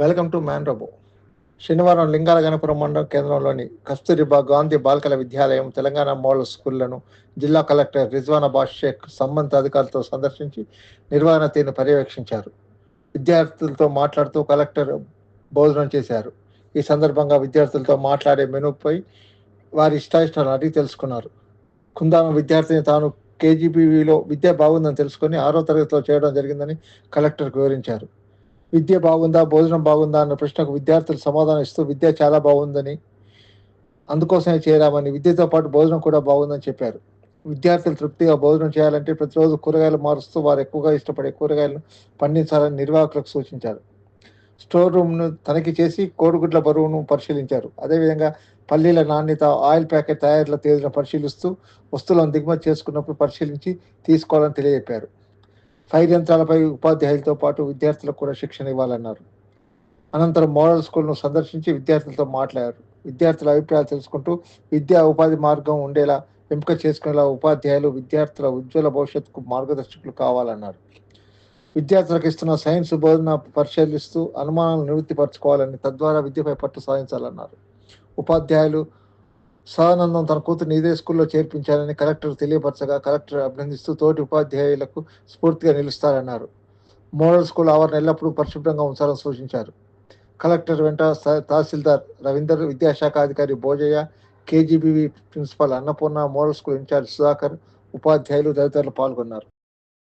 Welcome to man robo. శనివారం లింగాల గణపురం మండలం కేంద్రంలోని కస్తూరిబా గాంధీ బాలికల విద్యాలయం తెలంగాణ మోడల్ స్కూళ్ళను జిల్లా కలెక్టర్ రిజ్వాన్ అబాష్ షేక్ సంబంధిత అధికారులతో సందర్శించి నిర్వహణ తీరును పర్యవేక్షించారు. విద్యార్థులతో మాట్లాడుతూ కలెక్టర్ భోజనం చేశారు. ఈ సందర్భంగా విద్యార్థులతో మాట్లాడే మెనూపై వారి ఇష్టాయిష్టాలను అడిగి తెలుసుకున్నారు. కుందామ విద్యార్థిని తాను కేజీబీవీలో విద్య బాగుందని తెలుసుకొని ఆరో తరగతిలో చేయడం జరిగిందని కలెక్టర్కు వివరించారు. విద్య బాగుందా భోజనం బాగుందా అన్న ప్రశ్నకు విద్యార్థులు సమాధానం ఇస్తూ విద్య చాలా బాగుందని అందుకోసమే చేరామని విద్యతో పాటు భోజనం కూడా బాగుందని చెప్పారు. విద్యార్థులు తృప్తిగా భోజనం చేయాలంటే ప్రతిరోజు కూరగాయలు మారుస్తూ వారు ఎక్కువగా ఇష్టపడే కూరగాయలను పండించాలని నిర్వాహకులకు సూచించారు. స్టోర్ రూమ్ను తనిఖీ చేసి కోడిగుడ్ల బరువును పరిశీలించారు. అదేవిధంగా పల్లీల నాణ్యత ఆయిల్ ప్యాకెట్ తయారీల తేదీలను పరిశీలిస్తూ వస్తువులను దిగుమతి చేసుకున్నప్పుడు పరిశీలించి తీసుకోవాలని తెలియజెప్పారు. ఫైర్ యంత్రాలపై ఉపాధ్యాయులతో పాటు విద్యార్థులకు కూడా శిక్షణ ఇవ్వాలన్నారు. అనంతరం మోడల్ స్కూల్ను సందర్శించి విద్యార్థులతో మాట్లాడారు. విద్యార్థుల అభిప్రాయాలు తెలుసుకుంటూ విద్యా ఉపాధి మార్గం ఉండేలా ఎంపిక చేసుకునేలా ఉపాధ్యాయులు విద్యార్థుల ఉజ్వల భవిష్యత్తుకు మార్గదర్శకులు కావాలన్నారు. విద్యార్థులకు ఇస్తున్న సైన్స్ బోధన పరిశీలిస్తూ అనుమానాలను నివృత్తిపరచుకోవాలని తద్వారా విద్యపై పట్టు సాధించాలన్నారు. ఉపాధ్యాయులు సదానందం తన కూతురు ఇదే స్కూల్లో చేర్పించాలని కలెక్టర్ తెలియపరచగా కలెక్టర్ అభినందిస్తూ తోటి ఉపాధ్యాయులకు స్ఫూర్తిగా నిలుస్తారన్నారు. మోడల్ స్కూల్ ఆవరణ ఎల్లప్పుడూ పరిశుభ్రంగా ఉంచాలని సూచించారు. కలెక్టర్ వెంట స- తహసీల్దార్ రవీందర్ విద్యాశాఖ అధికారి Bhojaiah KGBV principal Annapurna model school incharge Sudhakar ఉపాధ్యాయులు తదితరులు పాల్గొన్నారు.